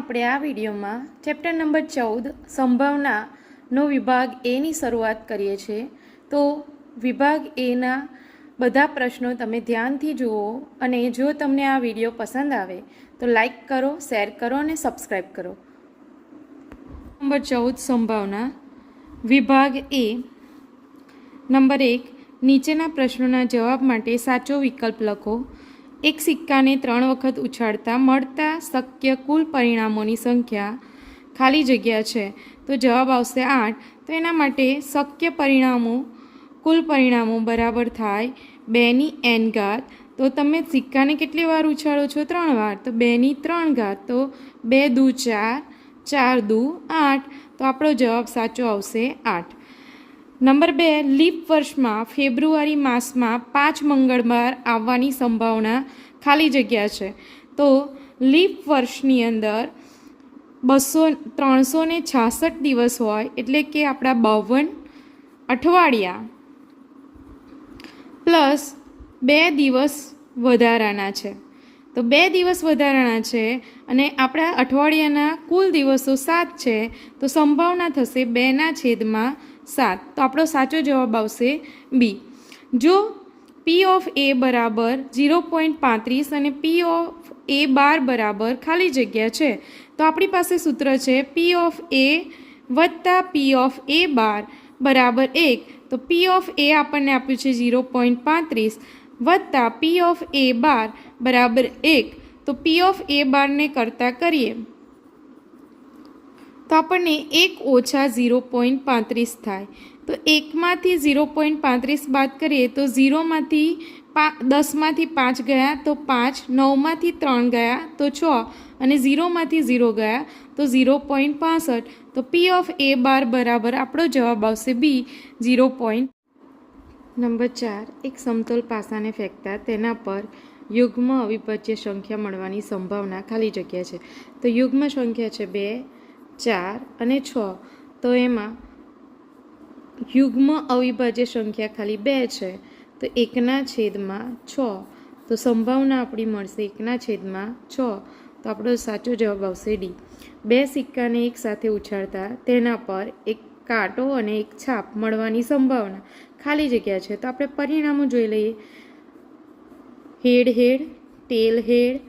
આપણે આ વિડીયોમાં ચેપ્ટર નંબર ચૌદ, સંભાવનાનો વિભાગ એની શરૂઆત કરીએ છીએ. તો વિભાગ એના બધા પ્રશ્નો તમે ધ્યાનથી જુઓ અને જો તમને આ વીડિયો પસંદ આવે, તો લાઈક કરો, શેર કરો અને સબસ્ક્રાઈબ કરો. નંબર ચૌદ, સંભાવના. વિભાગ એ નંબર એક, નીચેના પ્રશ્નોના જવાબ માટે સાચો વિકલ્પ લખો. એક સિક્કાને ત્રણ વખત ઉછાળતા મળતા શક્ય કુલ પરિણામોની સંખ્યા ખાલી જગ્યા છે. તો જવાબ આવશે આઠ. તો એના માટે શક્ય પરિણામો, કુલ પરિણામો બરાબર થાય બેની એન ઘાત. તો તમે સિક્કાને કેટલી વાર ઉછાળો છો? ત્રણ વાર. તો બેની ત્રણ ઘાત. તો બે દુ ચાર ચાર દુ આઠ. તો આપણો જવાબ સાચો આવશે આઠ. નંબર બે, લીપ વર્ષમાં, ફેબ્રુઆરી માસમાં પાંચ મંગળવાર આવવાની સંભાવના ખાલી જગ્યા છે. તો લીપ વર્ષની અંદર બસો ત્રણસો ને છાસઠ દિવસ હોય એટલે કે આપણા બાવન અઠવાડિયા પ્લસ બે દિવસ વધારાના છે. તો બે દિવસ વધારાના છે અને આપણા અઠવાડિયાના કુલ દિવસો સાત છે, તો સંભાવના થશે બેના છેદમાં સાત. તો આપણો સાચો જવાબ આવશે બી. જો પી ઓફ એ બરાબર ઝીરો પોઈન્ટ પાંત્રીસ અને પી ઓફ એ બાર બરાબર ખાલી જગ્યા છે. તો આપણી પાસે સૂત્ર છે પી ઓફ એ વત્તા પી ઓફ એ બાર બરાબર એક. તો પી ઓફ એ આપણને આપ્યું છે ઝીરો પોઈન્ટ પાંત્રીસ વત્તા પી ઓફ એ બાર બરાબર એક. તો પી ઓફ એ બારને કરતાં કરીએ. તો આપણને એક ઓછા ઝીરો પોઈન્ટ પાંત્રીસ થાય. તો એકમાંથી ઝીરો પોઈન્ટ પાંત્રીસ બાદ કરીએ તો ઝીરોમાંથી પા, દસમાંથી પાંચ ગયા, તો પાંચ, નવમાંથી ત્રણ ગયા, તો છ અને ઝીરોમાંથી ઝીરો ગયા, તો ઝીરો પોઈન્ટ પાસઠ. તો પી ઓફ એ બાર બરાબર આપણો જવાબ આવશે બી ઝીરો પોઈન્ટ નંબર ચાર. એક સમતોલ પાસાને ફેંકતા તેના પર યુગ્મ અવિભાજ્ય સંખ્યા મળવાની સંભાવના ખાલી જગ્યા છે. તો યુગ્મ સંખ્યા છે બે, ચાર અને છ. તો એમાં યુગ્મ અવિભાજ્ય સંખ્યા ખાલી બે છે, તો એકના છેદમાં છ. તો સંભાવના આપણી મળશે એકના છેદમાં છ. તો આપણો સાચો જવાબ આવશે ડી. બે સિક્કાને એકસાથે ઉછાળતા તેના પર એક કાંટો અને એક છાપ મળવાની સંભાવના ખાલી જગ્યા છે. તો આપણે પરિણામો જોઈ લઈએ. Head head, tail head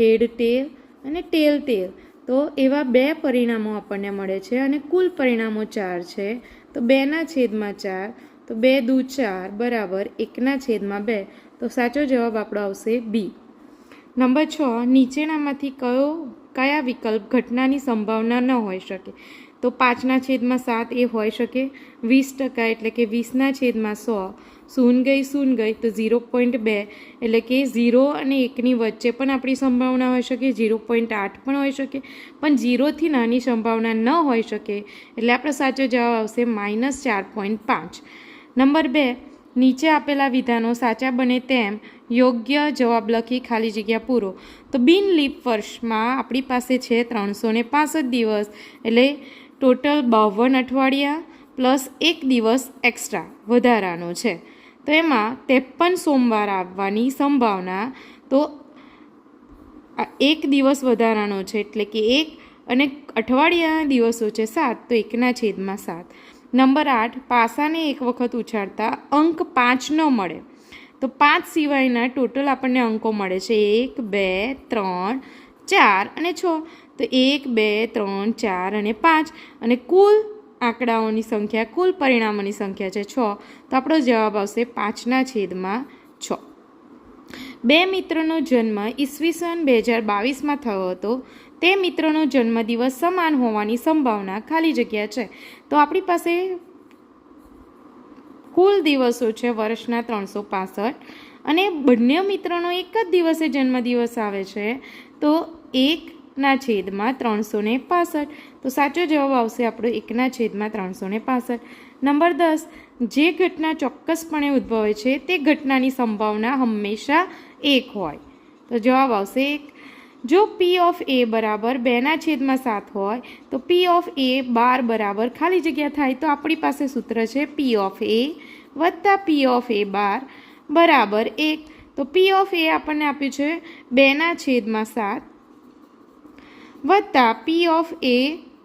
head tail અને ટેલ ટેલ. તો એવા બે પરિણામો આપણને મળે છે અને કુલ પરિણામો ચાર છે. તો બેના છેદમાં ચાર, તો બે દુ ચાર બરાબર એકના છેદમાં બે. તો સાચો જવાબ આપણો આવશે બી નંબર છ, નીચેનામાંથી કયો, કયા વિકલ્પ ઘટનાની સંભાવના ન હોઈ શકે? તો પાંચના છેદમાં સાત એ હોઈ શકે. વીસ ટકા એટલે કે વીસના છેદમાં સો. શૂન ગઈ શૂન ગઈ તો ઝીરો પોઈન્ટ બે. એટલે કે ઝીરો અને એકની વચ્ચે પણ આપણી સંભાવના હોઈ શકે, ઝીરો પોઈન્ટ આઠ પણ હોઈ શકે. પણ ઝીરોથી નાની સંભાવના ન હોઈ શકે, એટલે આપણો સાચો જવાબ આવશે માઇનસ ચાર પોઈન્ટ પાંચ. નંબર બે, નીચે આપેલા વિધાનો સાચા બને તેમ યોગ્ય જવાબ લખી ખાલી જગ્યા પૂરો. તો બિન લીપ વર્ષમાં આપણી પાસે છે ત્રણસો ને પાંસઠ દિવસ. એટલે ટોટલ બાવન અઠવાડિયા પ્લસ એક દિવસ એક્સ્ટ્રા વધારાનો છે. તો એમાં ત્રેપન સોમવાર આવવાની સંભાવના તો એક દિવસ વધારાનો છે એટલે કે એક અને અઠવાડિયાના દિવસો છે સાત, તો એકના છેદમાં સાત. નંબર આઠ, પાસાને એક વખત ઉછાળતા અંક પાંચ ન મળે. તો પાંચ સિવાયના ટોટલ આપણને અંકો મળે છે એક, બે, ત્રણ, ચાર અને છ. તો એક, બે, ત્રણ, ચાર અને પાંચ. અને કુલ આંકડાઓની સંખ્યા, કુલ પરિણામોની સંખ્યા છે છ. તો આપણો જવાબ આવશે પાંચના છેદમાં છ. બે મિત્રનો જન્મ ઈસવીસન બે હજાર બાવીસમાં થયો હતો. તે મિત્રનો જન્મદિવસ સમાન હોવાની સંભાવના ખાલી જગ્યા છે. તો આપણી પાસે કુલ દિવસો છે વર્ષના ત્રણસો પાસઠ. અને બંને મિત્રોનો એક જ દિવસે જન્મદિવસ આવે છે. તો એકના છેદમાં ત્રણસો ને પાસઠ. તો સાચો જવાબ આવશે આપણો એકના છેદમાં ત્રણસો ને પાસઠ. નંબર દસ, જે ઘટના ચોક્કસપણે ઉદ્ભવે છે તે ઘટનાની સંભાવના હંમેશા એક હોય. તો જવાબ આવશે એક. જો પી ઓફ એ બરાબર બેના છેદમાં સાત હોય, તો પી ઓફ એ બાર બરાબર ખાલી જગ્યા થાય તો આપણી પાસે સૂત્ર છે પી ઓફ એ વત્તા પી ઓફ એ બાર બરાબર એક. તો પી ઓફ એ આપણને આપ્યું છે બેના છેદમાં સાત. વત્તા પી ઓફ એ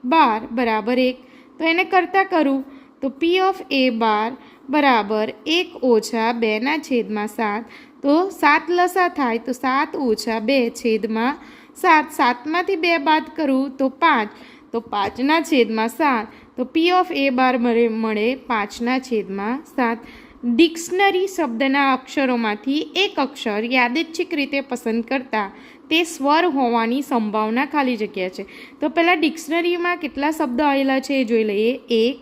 બાર બરાબર એક. તો એને કરતાં કરું તો પી ઓફ એ બાર બરાબર એક ઓછા બેના છેદમાં સાત. તો સાત લસા થાય તો સાત ઓછા બે છેદમાં સાત. સાતમાંથી બે બાદ કરું તો પાંચ. તો પાંચના છેદમાં સાત. તો પી ઓફ એ બાર મળે પાંચના છેદમાં સાત. ડિક્શનરી શબ્દના અક્ષરોમાંથી એક અક્ષર યાદચ્છિક રીતે પસંદ કરતા તે સ્વર હોવાની સંભાવના ખાલી જગ્યા છે. તો પહેલાં ડિક્શનરીમાં કેટલા શબ્દ આવેલા છે એ જોઈ લઈએ. એક,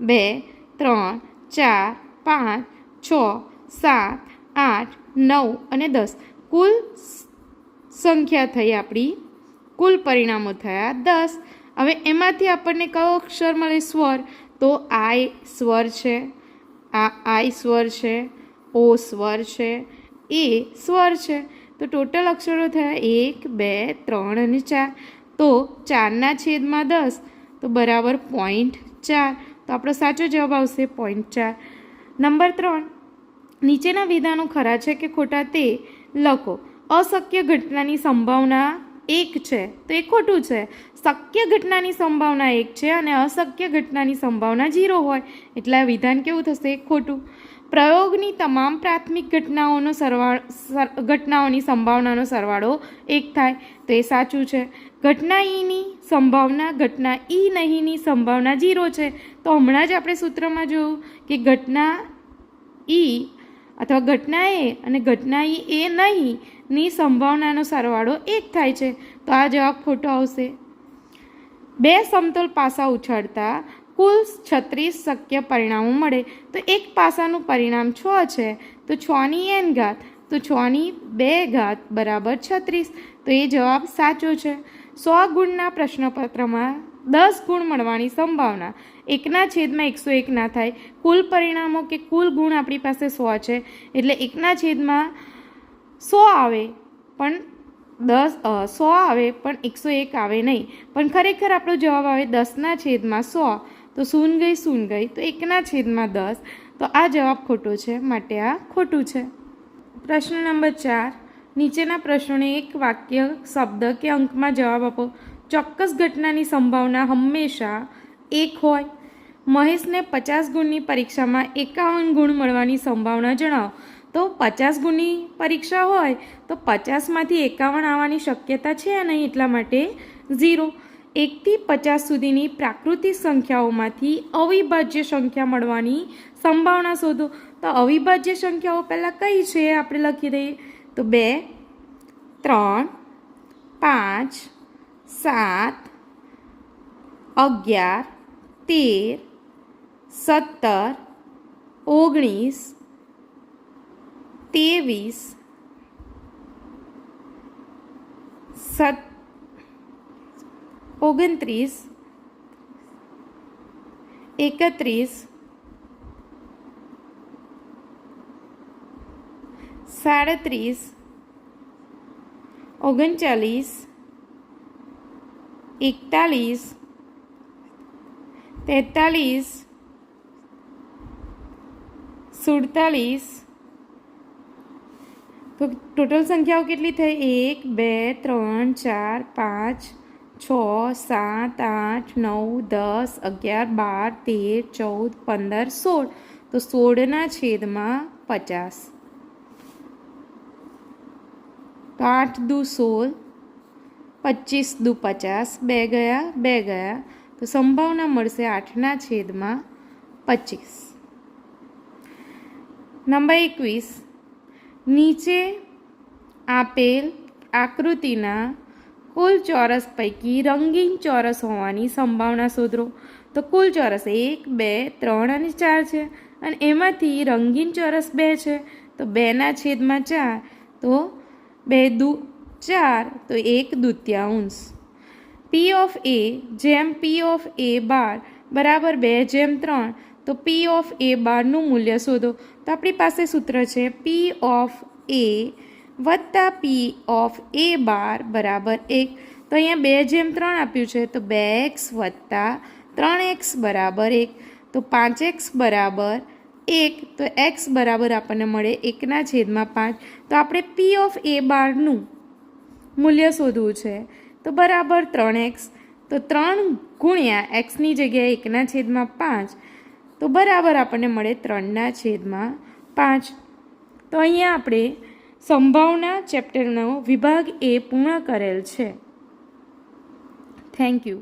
બે, ત્રણ, ચાર, પાંચ, છ, સાત, આઠ, નવ અને દસ. કુલ સંખ્યા થઈ આપણી, કુલ પરિણામો થયા દસ. હવે એમાંથી આપણને કયો અક્ષર મળે? સ્વર. તો આ સ્વર છે. આ આઈ સ્વર છે, ઓ સ્વર છે, એ સ્વર છે. તો ટોટલ અક્ષરો થયા એક, બે, ત્રણ અને ચાર. તો ચારના છેદમાં દસ, તો બરાબર પોઈન્ટ ચાર. તો આપણો સાચો જવાબ આવશે પોઈન્ટ ચાર. નંબર ત્રણ, નીચેના વિધાનો ખરા છે કે ખોટા તે લખો. અશક્ય ઘટનાની સંભાવના એક છે, તો એ ખોટું છે. શક્ય ઘટનાની સંભાવના એક છે અને અશક્ય ઘટનાની સંભાવના ઝીરો હોય, એટલે આ વિધાન કેવું થશે? ખોટું. પ્રયોગની તમામ પ્રાથમિક ઘટનાઓનો સરવાળો ઘટનાઓની સંભાવનાનો સરવાળો એક થાય, તો એ સાચું છે. ઘટના ઈની સંભાવના, ઘટના ઈ નહીંની સંભાવના ઝીરો છે. તો હમણાં જ આપણે સૂત્રમાં જોયું કે ઘટના ઈ અથવા ઘટના એ અને ઘટના ઈ એ નહીં ની સંભાવનાનો સરવાળો એક થાય છે. તો આ જવાબ ખોટો આવશે. બે સમતોલ પાસા ઉછાળતા કુલ છત્રીસ શક્ય પરિણામો મળે. તો એક પાસાનું પરિણામ છ છે. તો છની એન ઘાત, તો છની બે ઘાત બરાબર છત્રીસ. તો એ જવાબ સાચો છે. સો ગુણના પ્રશ્નપત્રમાં દસ ગુણ મળવાની સંભાવના. એકના છેદમાં એકસો એક ના થાય. કુલ પરિણામો કે કુલ ગુણ આપણી પાસે સો છે. એટલે એકના છેદમાં સો આવે, પણ દસ સો આવે, પણ એકસો એક આવે નહીં. પણ ખરેખર આપણો જવાબ આવે દસના છેદમાં સો. તો સૂન ગઈ સૂન ગઈ. તો એકના છેદમાં દસ. તો આ જવાબ ખોટો છે. માટે આ ખોટું છે. પ્રશ્ન નંબર ચાર. નીચેના પ્રશ્નોને એક વાક્ય, શબ્દ કે અંકમાં જવાબ આપો. ચોક્કસ ઘટનાની સંભાવના હંમેશા એક હોય. મહેશને પચાસ ગુણની પરીક્ષામાં એકાવન ગુણ મળવાની સંભાવના જણાવો. તો પચાસ ગુણની પરીક્ષા હોય, તો પચાસમાંથી એકાવન આવવાની શક્યતા છે નહીં એટલા માટે ઝીરો. એકથી પચાસ સુધીની પ્રાકૃતિક સંખ્યાઓમાંથી અવિભાજ્ય સંખ્યા મળવાની સંભાવના શોધો. તો અવિભાજ્ય સંખ્યાઓ પહેલાં કઈ છે આપણે લખી દઈએ? તો બે, ત્રણ, પાંચ, સાત, અગિયાર, તેર, સત્તર, ઓગણીસ ત્રેવીસ સત ઓગણત્રીસ એકત્રીસ સાડત્રીસ ઓગણચાલીસ એકતાલીસ તેતાલીસ સુડતાલીસ ટોટલ સંખ્યાઓ કેટલી થઈ એક બે ત્રણ ચાર પાંચ છ સાત આઠ નવ દસ અગિયાર બાર તેર ચૌદ પંદર સોળ તો સોળના છેદમાં પચાસ તો આઠ દુ સોળ પચીસ દુ પચાસ બે ગયા બે ગયા તો સંભાવના મળશે આઠના છેદમાં પચીસ નંબર એકવીસ નીચે આપેલ આકૃતિના કુલ ચોરસ પૈકી રંગીન ચોરસ હોવાની સંભાવના શોધો. તો કુલ ચોરસ એક, બે, ત્રણ અને ચાર છે અને એમાંથી રંગીન ચોરસ બે છે. તો બેના છેદમાં ચાર, તો બે દુ ચાર, તો એક દુત્યાંશ. પી ઓફ એ જેમ પી ઓફ એ બાર બરાબર બે જેમ ત્રણ, તો પી ઓફ એ બારનું મૂલ્ય શોધો. તો આપણી પાસે સૂત્ર છે પી ઓફ એ વત્તા પી ઓફ એ બાર બરાબર એક. તો અહીંયા બે જેમ ત્રણ આપ્યું છે, તો બે એક્સ વત્તા ત્રણ એક્સ બરાબર એક. તો પાંચ એક્સ બરાબર એક, તો એક્સ બરાબર આપણને મળે એકના છેદમાં પાંચ. તો આપણે પી ઓફ એ બારનું મૂલ્ય શોધવું છે, તો બરાબર ત્રણ એક્સ. તો ત્રણ ગુણ્યા એક્સની જગ્યાએ એકના છેદમાં પાંચ. તો બરાબર આપણને મળે ત્રણના છેદમાં પાંચ. તો અહીંયા આપણે સંભાવના ચેપ્ટરનો વિભાગ એ પૂર્ણ કરેલ છે. Thank you